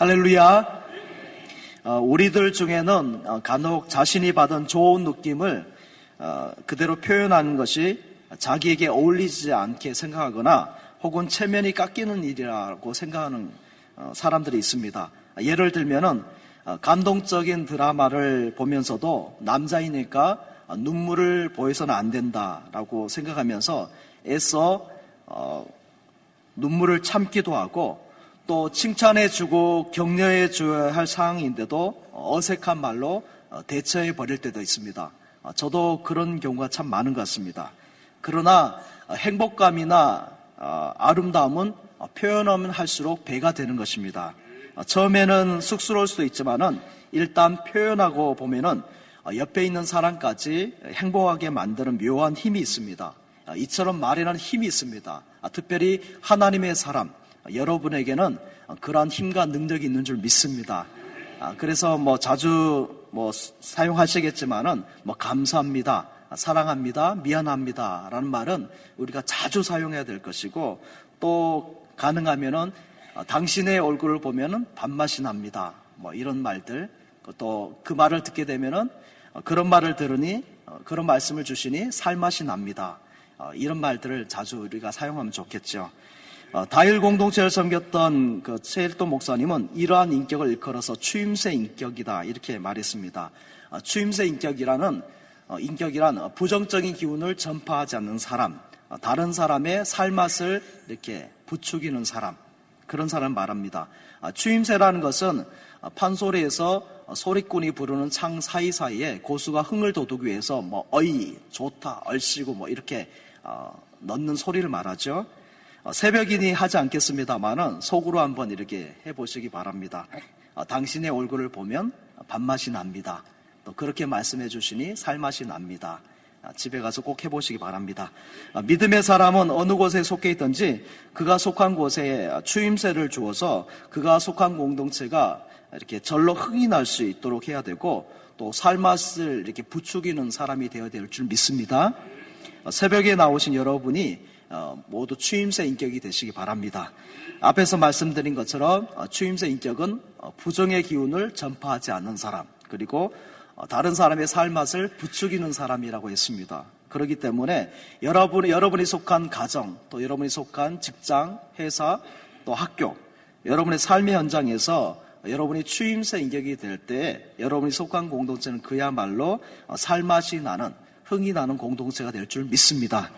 할렐루야. 어, 우리들 중에는 어, 간혹 자신이 받은 좋은 느낌을 어, 그대로 표현하는 것이 자기에게 어울리지 않게 생각하거나 혹은 체면이 깎이는 일이라고 생각하는 어, 사람들이 있습니다. 예를 들면은 어, 감동적인 드라마를 보면서도 남자이니까 어, 눈물을 보여서는 안 된다라고 생각하면서 애써 어, 눈물을 참기도 하고 또 칭찬해주고 격려해줘야 할 상황인데도 어색한 말로 어, 대처해 버릴 때도 있습니다. 어, 저도 그런 경우가 참 많은 것 같습니다. 그러나 어, 행복감이나 어, 아름다움은 어, 표현하면 할수록 배가 되는 것입니다. 어, 처음에는 쑥스러울 수도 있지만은 일단 표현하고 보면은 어, 옆에 있는 사람까지 행복하게 만드는 묘한 힘이 있습니다. 아, 이처럼 말에는 힘이 있습니다. 아, 특별히 하나님의 사람, 아, 여러분에게는 그러한 힘과 능력이 있는 줄 믿습니다. 아, 그래서 뭐 자주 뭐 스- 사용하시겠지만은 뭐 감사합니다, 아, 사랑합니다, 미안합니다 라는 말은 우리가 자주 사용해야 될 것이고 또 가능하면은 아, 당신의 얼굴을 보면은 밥맛이 납니다. 뭐 이런 말들 또 그 말을 듣게 되면은 어, 그런 말을 들으니 어, 그런 말씀을 주시니 살맛이 납니다. 어, 이런 말들을 자주 우리가 사용하면 좋겠죠. 어, 다일 공동체를 섬겼던 그 최일도 목사님은 이러한 인격을 일컬어서 추임새 인격이다 이렇게 말했습니다. 어, 추임새 인격이라는 어, 인격이란 어, 부정적인 기운을 전파하지 않는 사람, 어, 다른 사람의 살맛을 이렇게 부추기는 사람, 그런 사람 말합니다. 아, 추임새라는 것은 아, 판소리에서 어, 소리꾼이 부르는 창 사이사이에 고수가 흥을 돋우기 위해서 뭐 어이, 좋다, 얼씨구 뭐 이렇게 어, 넣는 소리를 말하죠. 어, 새벽이니 하지 않겠습니다만은 속으로 한번 이렇게 해보시기 바랍니다. 어, 당신의 얼굴을 보면 밥맛이 납니다. 또 그렇게 말씀해 주시니 살맛이 납니다. 아, 집에 가서 꼭 해보시기 바랍니다. 아, 믿음의 사람은 어느 곳에 속해 있든지 그가 속한 곳에 추임새를 주어서 그가 속한 공동체가 이렇게 절로 흥이 날 수 있도록 해야 되고 또 살맛을 이렇게 부추기는 사람이 되어야 될 줄 믿습니다. 어, 새벽에 나오신 여러분이 어, 모두 추임새 인격이 되시기 바랍니다. 앞에서 말씀드린 것처럼 어, 추임새 인격은 어, 부정의 기운을 전파하지 않는 사람 그리고 어, 다른 사람의 살맛을 부추기는 사람이라고 했습니다. 그렇기 때문에 여러분이 여러분이 속한 가정 또 여러분이 속한 직장, 회사 또 학교 여러분의 삶의 현장에서 여러분이 추임새 인격이 될 때 여러분이 속한 공동체는 그야말로 어, 살맛이 나는 흥이 나는 공동체가 될 줄 믿습니다.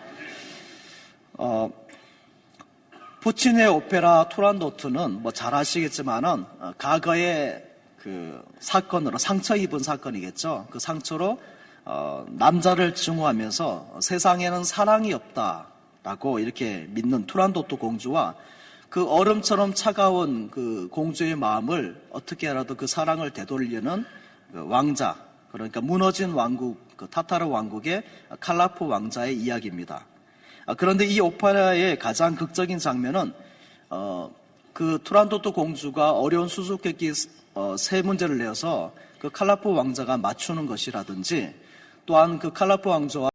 어, 푸친의 오페라 투란도트는 뭐 잘 아시겠지만은 어, 과거의 그 사건으로 상처 입은 사건이겠죠. 그 상처로 어, 남자를 증오하면서 세상에는 사랑이 없다라고 이렇게 믿는 투란도트 공주와 그 얼음처럼 차가운 그 공주의 마음을 어떻게라도 그 사랑을 되돌리는 그 왕자 그러니까 무너진 왕국 그 타타르 왕국의 칼라프 왕자의 이야기입니다. 아, 그런데 이 오페라의 가장 극적인 장면은 어, 그 투란도트 공주가 어려운 수수께끼 어, 세 문제를 내어서 그 칼라프 왕자가 맞추는 것이라든지 또한 그 칼라프 왕자와